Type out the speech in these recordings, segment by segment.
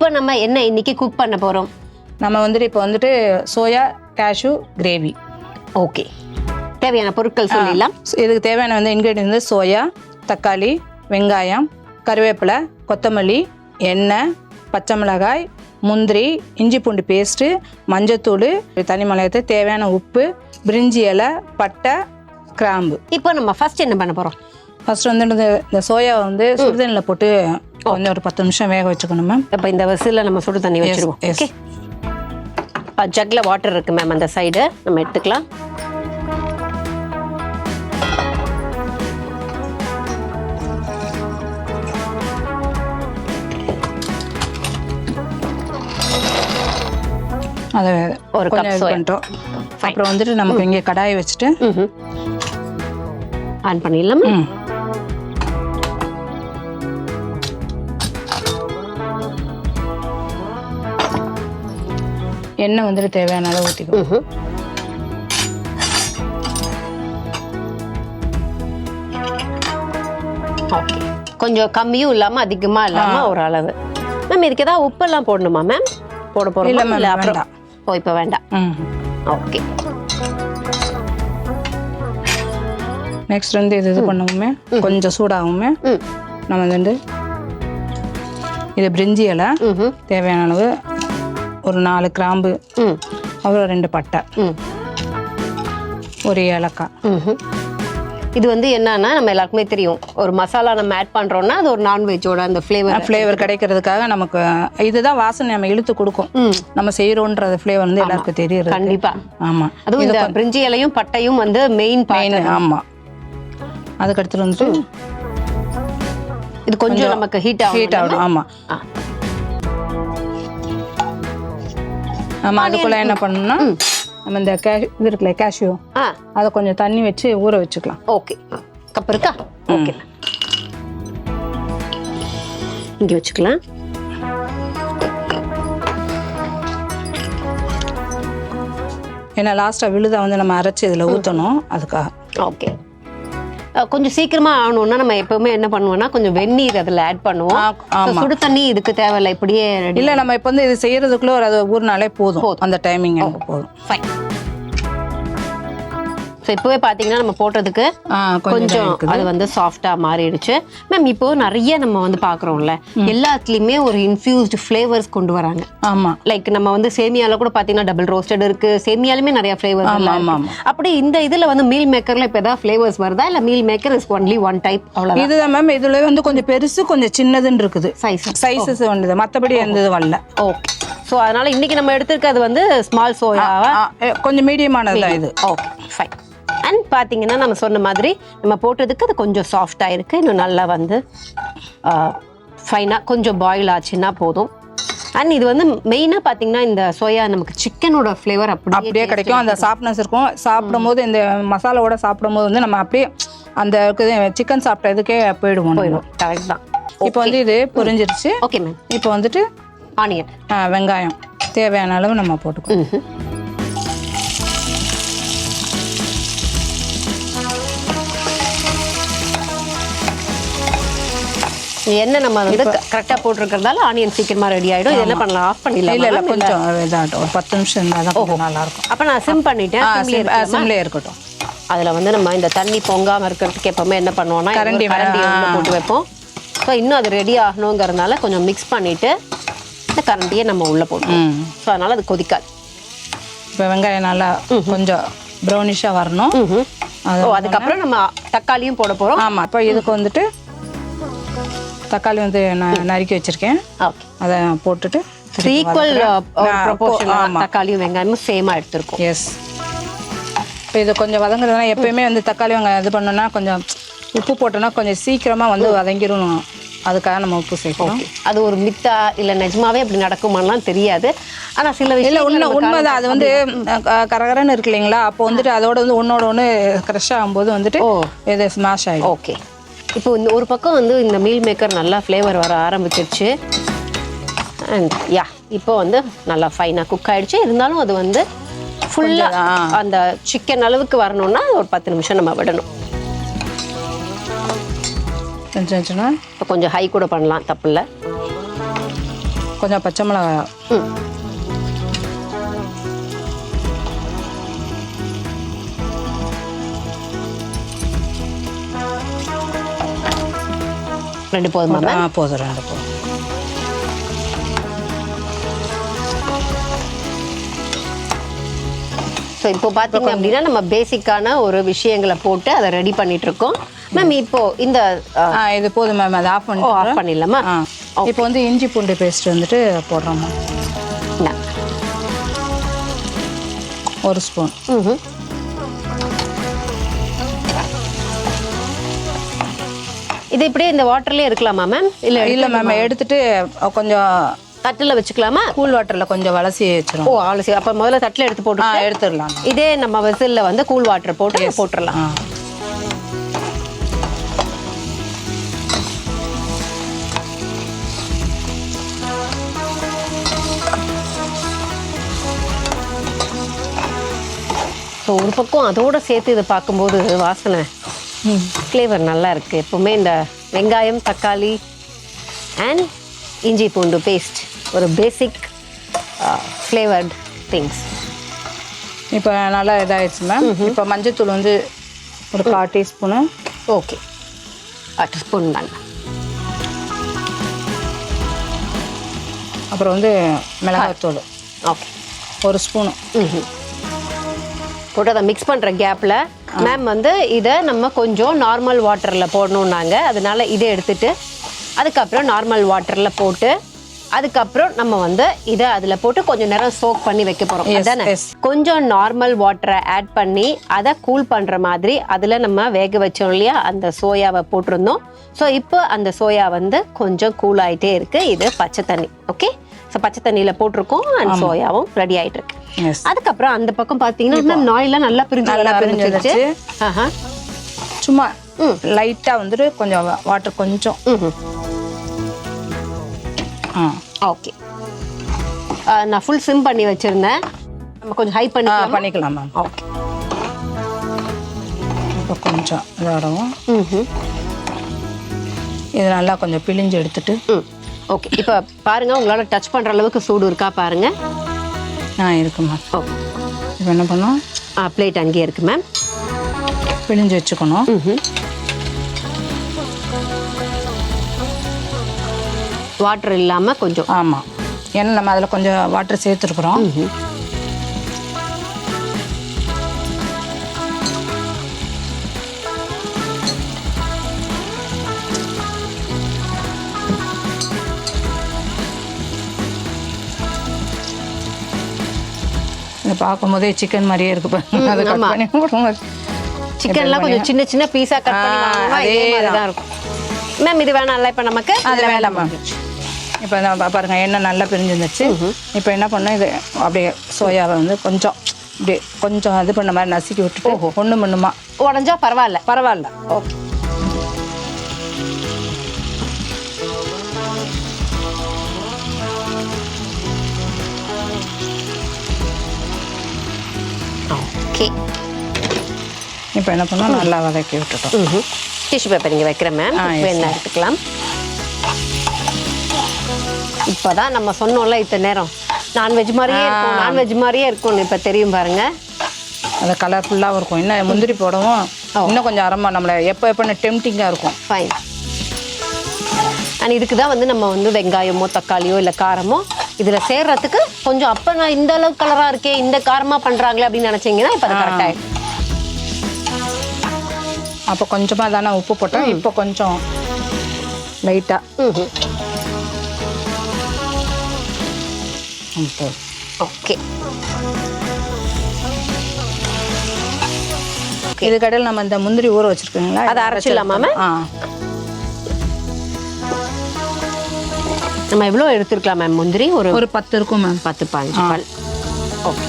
இப்போ நம்ம என்ன இன்னைக்கு குக் பண்ண போறோம்? நம்ம வந்துட்டு இப்போ வந்துட்டு சோயா கேஷ்யூ கிரேவி ஓகே தேவையான பொருட்கள் சொல்லிடலாம். இதுக்கு தேவையான வந்து இன்க்ரீடியன்ட் வந்து சோயா தக்காளி வெங்காயம் கருவேப்பிலை கொத்தமல்லி எண்ணெய் பச்சை மிளகாய் முந்திரி இஞ்சி பூண்டு பேஸ்ட்டு மஞ்சத்தூள் தனி மிளகாய் தேவையான உப்பு பிரிஞ்சி இலை பட்டை கிராம்பு. இப்போ நம்ம ஃபர்ஸ்ட் என்ன பண்ண போறோம்? ஃபர்ஸ்ட் வந்து இந்த இந்த சோயாவை வந்து சுடுதண்ணில் போட்டு கொஞ்சம் ஒரு பத்து நிமிஷம் வேக வச்சுக்கணும் மேம் இப்போ இந்த வசில நம்ம சுடு தண்ணி வச்சிருவோம். ஓகே ஜக்ல வாட்டர் இருக்கு மேம் அந்த சைடு நம்ம எடுத்துக்கலாம். அதை ஒரு soya. பண்ணிட்டோம் அப்புறம் வந்துட்டு நமக்கு இங்கே கடாயை வச்சுட்டு ஆன் பண்ணிடலாமா? எண்ணெய் வந்துட்டு தேவையான அளவு. ஓகே கொஞ்சம் கம்மியும் இல்லாம அதிகமா இல்லாம ஒரு அளவு மேம் இதுக்கு ஏதாவது உப்பெல்லாம் போடணுமா மேம் போட இல்ல ma'am, இல்ல அப்புறம் வேண்டாம். ஓ இப்போ வேண்டாம். ஓகே நெக்ஸ்ட் வந்து இது இது பண்ணுவோமே. கொஞ்சம் சூடாகுமே. நம்ம வந்து இது பிரிஞ்சி இலை. தேவையான அளவு ஒரு நாலு கிராம்பு அப்புறம் ரெண்டு பட்டை ஒரு ஏலக்காய். இது வந்து என்னன்னா நம்ம எல்லாருக்குமே தெரியும். ஒரு மசாலா நம்ம ஆட் பண்றோம்னா அது ஒரு நான்வெஜ்ஜோட அந்த ஃப்ளேவர் ஃப்ளேவர் கிடைக்கிறதுக்காக நமக்கு இதுதான் வாசனை நம்ம இழுத்து கொடுக்கும். நம்ம செய்கிறோன்றது ஃப்ளேவர் வந்து எல்லாருக்கும் தெரியுது கண்டிப்பா. ஆமாம் அதுவும் இந்த பிரிஞ்சி இலையும் பட்டையும் வந்து மெயின் மெயின் ஆமாம் அதுக்கு அடுத்து வந்துட்டு இது கொஞ்சம் நமக்கு ஹீட் ஆகும் ஹீட் ஆகணும் ஆமாம் நம்ம அதுக்குள்ளே என்ன பண்ணணும்னா நம்ம இந்த கே இது இருக்குல்ல கேஷ்யூ அதை கொஞ்சம் தண்ணி வச்சு ஊற வச்சுக்கலாம். ஓகே. கப் இருக்கா? ஓகே. இங்க வச்சுக்கலாம். ஏன்னா லாஸ்ட்டாக விழுதை வந்து நம்ம அரைச்சி இதில் ஊற்றணும் அதுக்காக. ஓகே. கொஞ்சம் சீக்கிரமா ஆகணும்னா நம்ம எப்பவுமே என்ன பண்ணுவோம்னா கொஞ்சம் வெந்நீர் அதுல ஆட் பண்ணுவோம். சுடு தண்ணி இதுக்கு தேவையில்ல இப்படியே இல்லை நம்ம இப்போ வந்து இது செய்யறதுக்குள்ள ஒரு அது ஊறினாலே போதும். அந்த டைமிங் போதும். ஃபைன் ஸோ இப்போவே பார்த்தீங்கன்னா நம்ம போட்டதுக்கு ஆ கொஞ்சம் அது வந்து சாஃப்டா மாறிடுச்சு. மேம் இப்போ நிறைய நம்ம வந்து பார்க்குறோம்ல எல்லாத்துலேயுமே ஒரு இன்ஃபியூஸ்டு ஃப்ளேவர்ஸ் கொண்டு வராங்க. ஆமாம் லைக் நம்ம வந்து சேமியால கூட பார்த்தீங்கன்னா டபுள் ரோஸ்டட் இருக்கு. சேமியாலுமே நிறைய ஃப்ளேவர்ஸ் அப்படி இந்த இதுல வந்து மீல் மேக்கர்ல இப்போ ஏதாவது ஃப்ளேவர்ஸ் வருதா? இல்ல meal maker is only one type அவ்வளோதான் இதுதான் மேம் இதுல வந்து கொஞ்சம் பெருசு கொஞ்சம் சின்னதுன்னு இருக்குது. சைஸ் சைஸஸ் வந்தது. மற்றபடி எந்த இதுவும் வரல. ஓகே ஸோ அதனால இன்னைக்கு நம்ம எடுத்திருக்கிறது வந்து ஸ்மால் சோயாவா கொஞ்சம் மீடியமானது இது. ஓகே ஃபைன் அண்ட் பார்த்தீங்கன்னா நம்ம சொன்ன மாதிரி நம்ம போட்டதுக்கு அது கொஞ்சம் சாஃப்டாக இருக்கு. இன்னும் நல்லா வந்து ஃபைனாக கொஞ்சம் பாயில் ஆச்சுன்னா போதும். அண்ட் இது வந்து மெயினாக பார்த்தீங்கன்னா இந்த சோயா நமக்கு சிக்கனோட ஃப்ளேவர் அப்படியே அப்படியே கிடைக்கும். அந்த சாஃப்ட்னஸ் இருக்கும். சாப்பிடும் போது இந்த மசாலாவோட சாப்பிடும் போது வந்து நம்ம அப்படியே அந்த சிக்கன் சாப்பிட்ட இதுக்கே போயிடுவோம். போயிடும். கரெக்ட் தான். இப்போ வந்து இது புரிஞ்சிருச்சு. ஓகே மேம் இப்போ வந்துட்டு ஆனியன் வெங்காயம். தேவையான அளவு நம்ம போட்டுக்கணும் என்ன நம்ம வந்து கரெக்டாக போட்டிருக்கிறதால ஆனியன் சீக்கிரமா ரெடி ஆயிடும். இது என்ன பண்ணலாம்? ஆஃப் இல்ல இல்ல பண்ணிடலாம் கொஞ்சம் இதாகட்டும். ஒரு பத்து நிமிஷம் இருந்தால் தான் கொஞ்சம் நல்லா இருக்கும் அப்போ நான் சிம் பண்ணிட்டேன். simலயே இருக்கு. சிம்லே இருக்கட்டும். அதுல வந்து நம்ம இந்த தண்ணி பொங்காம இருக்கிறதுக்கு எப்பவுமே என்ன பண்ணுவோம்னா கரண்டி கரண்டி. போட்டு வைப்போம். ஸோ இன்னும் அது ரெடி ஆகணுங்கிறதுனால கொஞ்சம் மிக்ஸ் பண்ணிட்டு இந்த கரண்டியை நம்ம உள்ள போட்டோம் ம். ஸோ அதனால அது கொதிக்காது. இப்போ வெங்காயம் நல்லா கொஞ்சம் ப்ரௌனிஷாக வரணும். அதுக்கப்புறம் நம்ம தக்காளியும் போட போறோம். ஆமாம் இப்போ இதுக்கு வந்துட்டு தக்காளி வந்து நான் நறுக்கி வச்சிருக்கேன். ஓகே. அதை போட்டுட்டு ஈக்குவல். தக்காளியும் வெங்காயமும் சேமா எடுத்திருக்கோம். எஸ் இப்போ இது கொஞ்சம் வதங்குறதுனா எப்பயுமே வந்து தக்காளி வெங்காயம் இது பண்ணோன்னா கொஞ்சம் உப்பு போட்டோன்னா கொஞ்சம் சீக்கிரமாக வந்து வதங்கிடும் அதுக்காக நம்ம உப்பு சேர்க்கணும் அது ஒரு மித்தா இல்ல நிஜமாவே அப்படி நடக்குமான்லாம் தெரியாது. ஆனா சில இல்லை விஷயம் உண்மை உண்மைதான். அது வந்து கரகரன்னு இருக்கு இல்லைங்களா? அப்போ வந்துட்டு அதோட வந்து ஒன்னோட ஒன்று க்ரஷ் ஆகும்போது வந்துட்டு ஓ. இது ஸ்மாஷ் ஆகிடும் ஓகே. இப்போ இந்த ஒரு பக்கம் வந்து இந்த மீல் மேக்கர் நல்லா ஃப்ளேவர் வர ஆரம்பிச்சிருச்சு. அண்ட் யா இப்போ வந்து நல்லா ஃபைனாக குக் ஆயிடுச்சு. இருந்தாலும் அது வந்து ஃபுல்லாக அந்த சிக்கன் அளவுக்கு வரணும்னா ஒரு பத்து நிமிஷம் நம்ம விடணும். கொஞ்சம் இப்போ கொஞ்சம் ஹை கூட பண்ணலாம் தப்பில்ல கொஞ்சம் பச்சை மிளகாய். ம். ரெண்டு போதுமா ஆ போதும் ரெண்டு போதும். ஸோ இப்போ பார்த்தீங்க அப்படின்னா நம்ம பேசிக்கான ஒரு விஷயங்களை போட்டு அதை ரெடி பண்ணிட்டு இருக்கோம் மேம் இப்போ இந்த இது போதும் மேம் அதை ஆஃப் பண்ணி ஆஃப் பண்ணிடலாமா? இப்போ வந்து இஞ்சி பூண்டு பேஸ்ட் வந்துட்டு போடுறோம் மேம். ஒரு ஸ்பூன் இது இப்படியே இந்த வாட்டர்லயே இருக்கலாமா மேம் இல்ல இல்லை மேம் எடுத்துட்டு கொஞ்சம் தட்டில் வச்சுக்கலாமா? கூல் வாட்டரில் கொஞ்சம் வளசி வச்சிரும் ஓ ஆலோசி அப்ப முதல்ல தட்டில் எடுத்து போட்டு எடுத்துடலாம். இதே நம்ம வெசில்ல வந்து கூல் வாட்டர் போட்டு போட்டுடலாம். ஸோ ஒரு பக்கம் அதோட சேர்த்து இதை பார்க்கும்போது வாசனை. ஃப்ளேவர் நல்லா இருக்கு. எப்பவுமே இந்த வெங்காயம் தக்காளி அண்ட் இஞ்சி பூண்டு பேஸ்ட் ஒரு பேசிக் ஃப்ளேவர்ட் திங்ஸ் இப்போ நல்லா இதாகிடுச்சு மேம் இப்போ மஞ்சத்தூள் வந்து ஒரு கால் டீஸ்பூனு. ஓகே அட் ஸ்பூன் தான். அப்புறம் வந்து மிளகாய்த்தூள் ஓகே ஒரு ஸ்பூனு. போட்டு அதை மிக்ஸ் பண்ணுற கேப்பில் மேம் வந்து இதை நம்ம கொஞ்சம் நார்மல் வாட்டரில் போடணுன்னாங்க அதனால இதை எடுத்துட்டு அதுக்கப்புறம் நார்மல் வாட்டரில் போட்டு அதுக்கப்புறம் நம்ம வந்து இதை அதில் போட்டு கொஞ்சம் நேரம் சோக் பண்ணி வைக்க போகிறோம் அதானே. கொஞ்சம் நார்மல் வாட்டரை ஆட் பண்ணி அதை கூல் பண்ணுற மாதிரி அதில் நம்ம வேக வச்சோம் இல்லையா? அந்த சோயாவை போட்டிருந்தோம். ஸோ இப்போ அந்த சோயா வந்து கொஞ்சம் கூல் ஆயிட்டே இருக்கு. இது பச்சை தண்ணி. ஓகே ஸோ பச்சை தண்ணியில் போட்டிருக்கோம் அண்ட் சோயாவும் ரெடி ஆயிட்டு இருக்கு அதுக்கப்புறம் அந்த பக்கம் பாத்தீங்கன்னா நாயெல்லாம் நல்லா பிரிஞ்சு நல்லா பிரிஞ்சு. சும்மா லைட்டாக வந்துட்டு கொஞ்சம் வாட்டர் கொஞ்சம். ஓகே நான் ஃபுல் சிம் பண்ணி வச்சிருந்தேன். நம்ம கொஞ்சம் ஹை பண்ணி பண்ணிக்கலாம்? மேம் ஓகே இப்போ கொஞ்சம் இதாகவும். இது நல்லா கொஞ்சம் பிழிஞ்சு எடுத்துட்டு. ஓகே இப்போ பாருங்க உங்களால டச் பண்ற அளவுக்கு சூடு இருக்கா பாருங்க. ஆ இருக்கு மேம் ஓகே இப்போ என்ன பண்ணோம்? பிளேட் அங்கேயே இருக்கு மேம் பிழிஞ்சு வச்சுக்கணும். வாட்டர் இல்லாம கொஞ்சம். ஆமாம் ஏன்னா நம்ம அதில் கொஞ்சம் வாட்டர் சேர்த்துருக்குறோம். பார்க்கும்போதே சிக்கன் மாதிரியே இருக்கு பாருங்க. அதை கட். பண்ணி சிக்கன்லாம் கொஞ்சம் சின்ன சின்ன பீஸா கட் பண்ணி இதே மாதிரி தான் இருக்கும். மேம் இது வேணாம்ல இப்போ நமக்கு அது வேண்டாம் மேம் இப்போ இந்த பாருங்க எண்ணெய் நல்லா பிரிஞ்சிருந்துச்சு. இப்போ என்ன பண்ணோம் இது அப்படியே சோயாவை வந்து கொஞ்சம் இப்படி கொஞ்சம் இது பண்ண மாதிரி நசுக்கி விட்டுட்டு ஒன்று மண்ணுமா உடஞ்சா பரவாயில்ல. பரவாயில்ல. ஓகே. ஓகே இப்போ என்ன பண்ணோம் நல்லா வதக்கி விட்டுட்டோம். டிஷ்யூ பேப்பர் இங்கே வைக்கிறேன் மேம் வேணா எடுத்துக்கலாம்? இப்போதான் நம்ம சொன்னோம்ல இத்தனை நேரம். நான்வெஜ் மாதிரியே இருக்கும் நான்வெஜ் மாதிரியே இருக்கும்னு இப்போ தெரியும் பாருங்க. அது கலர்ஃபுல்லாகவும் இருக்கும். இன்னும் முந்திரி போடவும். இன்னும் கொஞ்சம் அரமா நம்மளை எப்போ எப்போன்னு டெம்டிங்காக இருக்கும். ஃபைன் அண்ட் இதுக்கு தான் வந்து நம்ம வந்து வெங்காயமோ தக்காளியோ இல்லை காரமோ இதில் சேர்றதுக்கு கொஞ்சம் அப்போ நான் இந்த அளவுக்கு கலராக இருக்கே இந்த காரமாக பண்ணுறாங்களே அப்படின்னு நினச்சிங்கன்னா இப்போ அது கரெக்ட் ஆகிடும் அப்போ கொஞ்சமாக தானே உப்பு போட்டோம். இப்போ கொஞ்சம் லைட்டாக ஓகே. இது கடையில் நம்ம இந்த முந்திரி ஊற வச்சிருக்கீங்களா? அதை அரைச்சிடலாமா? ஆ. நம்ம எவ்வளோ எடுத்துருக்கலாம் மேம் முந்திரி? ஒரு ஒரு பத்து இருக்கும் மேம் பத்து பாஞ்சு பால். ஓகே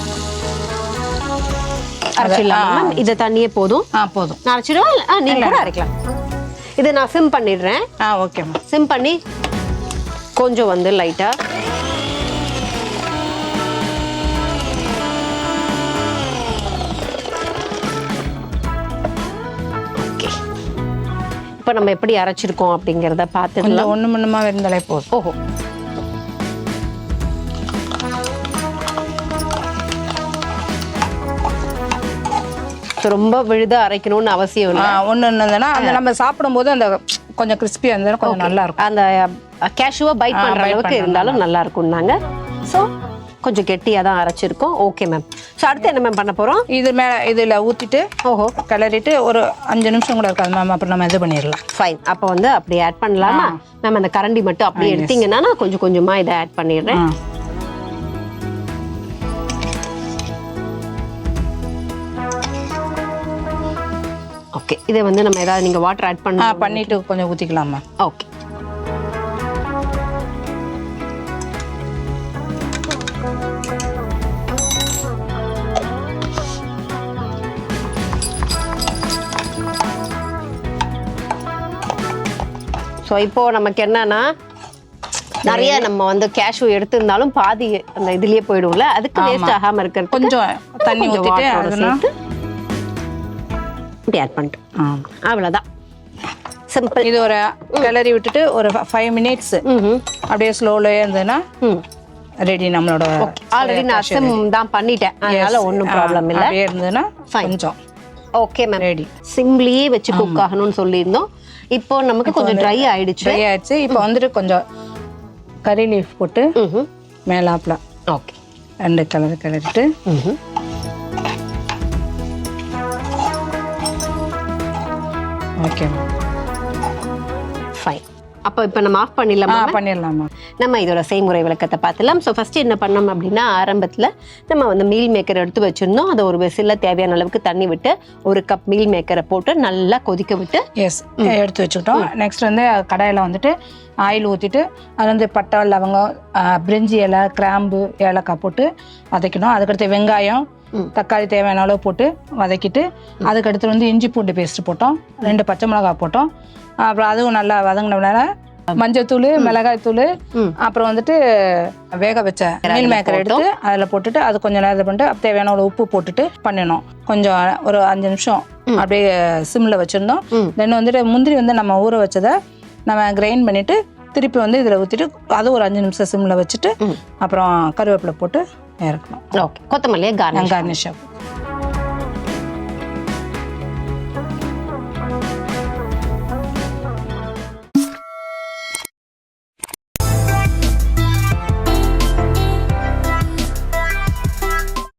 அரைச்சிடலாமா மேம் இது தண்ணியே போதும்? ஆ போதும். நான் அரைச்சிடுவா? நீங்கள் கூட அரைக்கலாம். இது நான் சிம் பண்ணிடுறேன். ஆ ஓகே மேம் சிம் பண்ணி கொஞ்சம் வந்து லைட்டாக இப்போ நம்ம எப்படி அரைச்சிருக்கோம் அப்படிங்கிறத பார்த்துக்கலாம். ஒன்று மண்ணுமா இருந்தாலே போதும். ஓஹோ. ரொம்ப விழுத அரைக்கணும்னு அவசியம் இல்லை. ஒன்று இருந்ததுன்னா அந்த நம்ம சாப்பிடும்போது அந்த கொஞ்சம் கிறிஸ்பியாக இருந்தாலும் கொஞ்சம் நல்லா இருக்கும். அந்த கேஷுவாக பைட் பண்ணுற அளவுக்கு இருந்தாலும் நல்லா இருக்கும் நாங்கள் ஸோ கொஞ்சம் கெட்டியாக தான் அரைச்சிருக்கோம். ஓகே மேம் ஸோ அடுத்து என்ன மேம் பண்ண போகிறோம் இது மேலே இதில் ஊற்றிட்டு ஓஹோ. கிளறிட்டு ஒரு அஞ்சு நிமிஷம் கூட இருக்காது மேம் அப்புறம் நம்ம இது பண்ணிடலாம். ஃபைன் அப்போ வந்து அப்படி ஆட் பண்ணலாமா? மேம் அந்த கரண்டி மட்டும் அப்படியே எடுத்தீங்கன்னா நான் கொஞ்சம் கொஞ்சமாக இதை ஆட் பண்ணிடுறேன். ஓகே இதை வந்து நம்ம ஏதாவது நீங்கள் வாட்டர் ஆட் பண்ண பண்ணிட்டு கொஞ்சம் ஊற்றிக்கலாம் ஓகே ஸோ இப்போ நமக்கு என்னன்னா நிறைய நம்ம வந்து கேஷ்யூ எடுத்திருந்தாலும் பாதி அந்த இதுலயே போயிடும்ல. அதுக்கு வேஸ்ட் ஆகாம இருக்கிறதுக்கு கொஞ்சம் தண்ணி அதெல்லாம் சேர்த்து இப்படி ஆட் பண்ணிட்டு ஆ. அவ்வளோதான் சிம்பிள் இது ஒரு கிளறி விட்டுட்டு ஒரு ஃபைவ் மினிட்ஸ் அப்படியே ஸ்லோலே இருந்ததுன்னா ரெடி நம்மளோட ஆல்ரெடி நான் சிம் தான் பண்ணிட்டேன். அதனால ஒன்றும் ப்ராப்ளம் இல்லை. அப்படியே இருந்ததுன்னா. கொஞ்சம். ஓகே மேம் ரெடி சிம்லியே வச்சு குக் ஆகணும்னு சொல்லியிருந்தோம். இப்போ நமக்கு கொஞ்சம் ட்ரை ஆயிடுச்சு. ட்ரை ஆயிடுச்சு. இப்போ வந்துட்டு கொஞ்சம் கறி லீஃப் போட்டு. மேலாப்ல ஓகே. ரெண்டு கலர் கிளறிட்டு. ஓகே ஃபைன் அப்போ இப்போ நம்ம ஆஃப் பண்ணிடலாமா? பண்ணிடலாமா? நம்ம இதோட செய்முறை விளக்கத்தை பார்த்துலாம் ஸோ ஃபஸ்ட்டு என்ன பண்ணோம் அப்படின்னா ஆரம்பத்தில் நம்ம வந்து மீல் மேக்கர் எடுத்து வச்சுருந்தோம். அதை ஒரு வெசிலில் தேவையான அளவுக்கு தண்ணி விட்டு ஒரு கப் மீல் மேக்கரை போட்டு நல்லா கொதிக்க விட்டு எஸ் எடுத்து வச்சுக்கிட்டோம். நெக்ஸ்ட் வந்து கடாயில் வந்துட்டு ஆயில் ஊற்றிட்டு அது வந்து பட்டை லவங்கம் பிரிஞ்சி இலை கிராம்பு ஏலக்காய் போட்டு வதக்கணும். அதுக்கடுத்து வெங்காயம் தக்காளி தேவையான அளவு போட்டு வதக்கிட்டு அதுக்கடுத்து வந்து இஞ்சி பூண்டு பேஸ்ட் போட்டோம். ரெண்டு பச்சை மிளகாய் போட்டோம். அப்புறம் அதுவும் நல்லா வதங்கினோம்னால மஞ்சத்தூள் மிளகாய்த்தூள் ம். அப்புறம் வந்துட்டு வேக வச்ச மீல் மேக்கர் எடுத்து அதில் போட்டுட்டு அது கொஞ்சம் நேரம் பண்ணிட்டு தேவையான ஒரு உப்பு போட்டுட்டு பண்ணினோம். கொஞ்சம் ஒரு அஞ்சு நிமிஷம் அப்படியே சிம்மில் வச்சுருந்தோம். தென் வந்துட்டு முந்திரி வந்து நம்ம ஊற வச்சதை நம்ம கிரைண்ட் பண்ணிட்டு திருப்பி வந்து இதில் ஊற்றிட்டு அது ஒரு அஞ்சு நிமிஷம் சிம்மில் வச்சுட்டு. அப்புறம் கருவேப்பிலை போட்டு இறக்கணும் ஓகே கொத்தமல்லியை கார்னிஷ் கார்னிஷ்